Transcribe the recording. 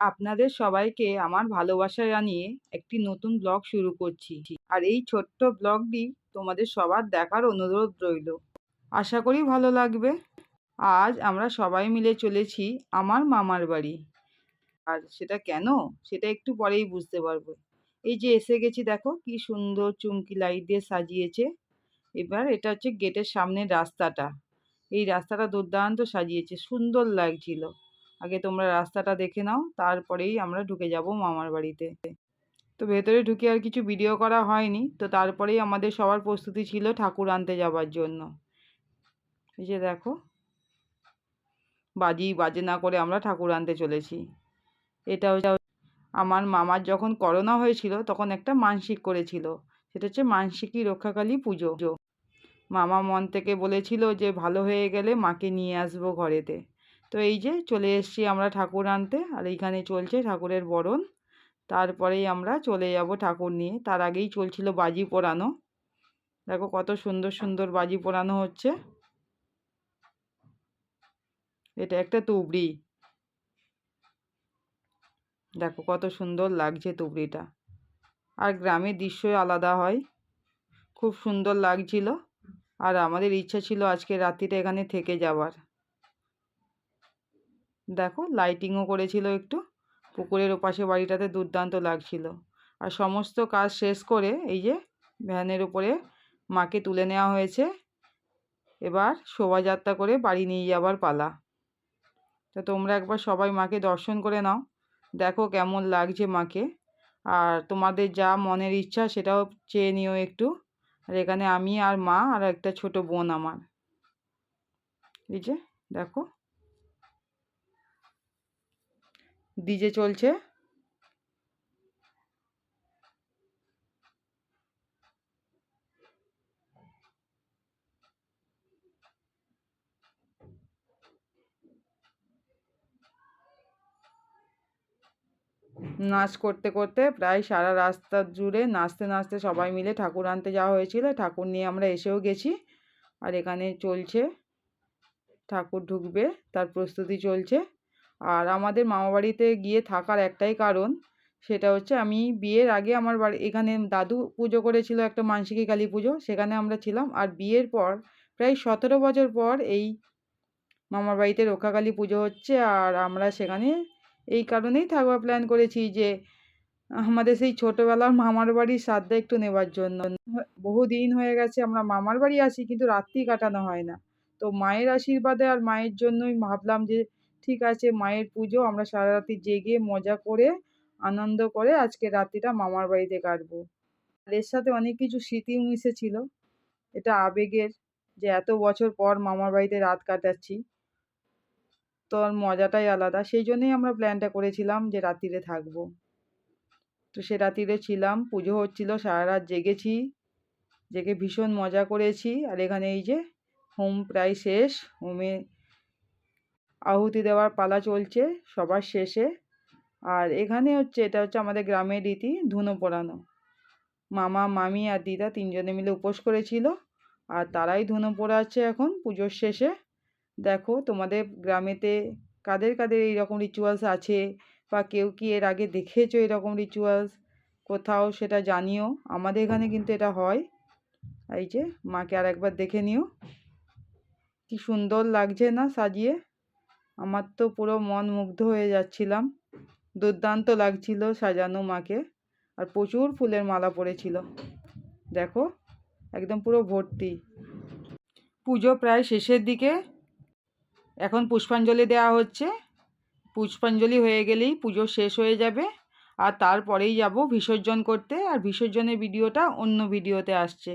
আপনাদের সবাইকে আমার ভালোবাসা জানিয়ে একটি নতুন ব্লগ শুরু করছি। আর এই ছোট্ট ব্লগটি তোমাদের সবার দেখার অনুরোধ রইল। আশা করি ভালো লাগবে। আজ আমরা সবাই মিলে চলেছি আমার মামার বাড়ি। আর সেটা কেন? সেটা একটু পরেই বুঝতে পারব। এই যে এসে গেছি, দেখো কি সুন্দর চুমকি লাইট দিয়ে সাজিয়েছে। এবার এটা হচ্ছে গেটের সামনের রাস্তাটা। এই রাস্তাটা দুর্দান্ত সাজিয়েছে, সুন্দর লাগছিল। আগে তোমরা রাস্তাটা দেখে নাও, তারপরেই আমরা ঢুকে যাব মামার বাড়িতে। তো ভেতরে ঢুকে আর কিছু ভিডিও করা হয়নি, তো তারপরেই আমাদের সবার প্রস্তুতি ছিল ঠাকুর আনতে যাবার জন্য। এই যে দেখো, বাজি বাজে না করে আমরা ঠাকুর আনতে চলেছি। এটা আমার মামার যখন করোনা হয়েছিল, তখন একটা মানসিক করেছিল। সেটা হচ্ছে মানসিকী রক্ষাকালী পুজো। মামা মন থেকে বলেছিল যে, ভালো হয়ে গেলে মাকে নিয়ে আসব ঘরেতে। তো এই যে চলে এসছি আমরা ঠাকুর আনতে, আর এইখানে চলছে ঠাকুরের বরণ। তারপরেই আমরা চলে যাব ঠাকুর নিয়ে। তার আগেই চলছিল বাজি পোড়ানো। দেখো কত সুন্দর সুন্দর বাজি পোড়ানো হচ্ছে। এটা একটা তুবড়ি। দেখো কত সুন্দর লাগছে তুবড়িটা। আর গ্রামের দৃশ্যই আলাদা হয়। খুব সুন্দর লাগছিল। আর আমাদের ইচ্ছা ছিল আজকে রাত্রিটা এখানে থেকে যাওয়ার। দেখো লাইটিংও করেছিল একটু। পুকুরের ওপাশে বাড়িটাতে দুর্দান্ত লাগছিল। আর সমস্ত কাজ শেষ করে এই যে ভ্যানের উপরে মাকে তুলে নেওয়া হয়েছে। এবার শোভাযাত্রা করে বাড়ি নিয়ে যাবার পালা। তো তোমরা একবার সবাই মাকে দর্শন করে নাও। দেখো কেমন লাগছে মাকে। আর তোমাদের যা মনের ইচ্ছা সেটাও চেয়ে নিও একটু। আর এখানে আমি আর মা আর একটা ছোট বোন আমার। এই যে, দেখো। ডিজে চলছে। নাচ করতে করতে প্রায় সারা রাস্তা জুড়ে নাচতে নাচতে সবাই মিলে ঠাকুর আনতে যাওয়া হয়েছিল। ঠাকুর নিয়ে আমরা এসেও গেছি আর এখানে চলছে। ঠাকুর ঢুকবে, তার প্রস্তুতি চলছে। আর আমাদের মামাবাড়িতে গিয়ে থাকার একটাই কারণ, সেটা হচ্ছে আমি বিয়ের আগে আমার বাড়ি, এখানে দাদু পুজো করেছিল একটা মানসিকী কালী পুজো, সেখানে আমরা ছিলাম। আর বিয়ের পর, প্রায় সতেরো বছর পর এই মামার বাড়িতে রক্ষাকালী পুজো হচ্ছে। আর আমরা সেখানে এই কারণেই থাকবার প্ল্যান করেছি যে, আমাদের সেই ছোটোবেলার মামার বাড়ির শ্রাদ্ধ একটু নেবার জন্য। বহু দিন হয়ে গেছে আমরা মামার বাড়ি আসি, কিন্তু রাত্রি কাটানো হয় না। তো মায়ের আশীর্বাদে আর মায়ের জন্যই ভাবলাম যে ঠিক আছে, মায়ের পুজো। আমরা সারা রাত্রি জেগে, মজা করে, আনন্দ করে আজকে রাত্রিটা মামার বাড়িতে কাটবো। আর এর সাথে অনেক কিছু স্মৃতিও মিশেছিল। এটা আবেগের যে এত বছর পর মামার বাড়িতে রাত কাটাচ্ছি। তোর মজাটাই আলাদা। সেই জন্যই আমরা প্ল্যানটা করেছিলাম যে রাত্রিরে থাকব। তো সে রাত্রিরে ছিলাম, পুজো হচ্ছিল সারা রাত জেগেছি, জেগে ভীষণ মজা করেছি। আর এখানে এই যে হোম প্রায় শেষ হোমে আহুতি দেওয়ার পালা চলছে সবার শেষে। আর এখানে হচ্ছে, এটা হচ্ছে আমাদের গ্রামের রীতি, ধুনো পোড়ানো। মামা, মামি আর দিদা তিনজনে মিলে উপোস করেছিল। আর তারাই ধুনো পোড়াচ্ছে এখন পুজোর শেষে। দেখো, তোমাদের গ্রামেতে কাদের কাদের এইরকম রিচুয়ালস আছে? বা কেউ কি এর আগে দেখেছ এরকম রিচুয়ালস কোথাও সেটা জানিও। আমাদের এখানে কিন্তু এটা হয়। এই যে, মাকে আর একবার দেখে নিও। কি সুন্দর লাগছে না সাজিয়ে। আমার তো পুরো মন মুগ্ধ হয়ে যাচ্ছিলাম। দুর্দান্ত লাগছিল সাজানো মাকে আর প্রচুর ফুলের মালা পড়েছিল। দেখো, একদম পুরো ভর্তি। পুজো প্রায় শেষের দিকে। এখন পুষ্পাঞ্জলি দেওয়া হচ্ছে। পুষ্পাঞ্জলি হয়ে গেলেই পুজো শেষ হয়ে যাবে। আর তারপরেই যাব বিসর্জন করতে। আর বিসর্জনের ভিডিওটা অন্য ভিডিওতে আসছে।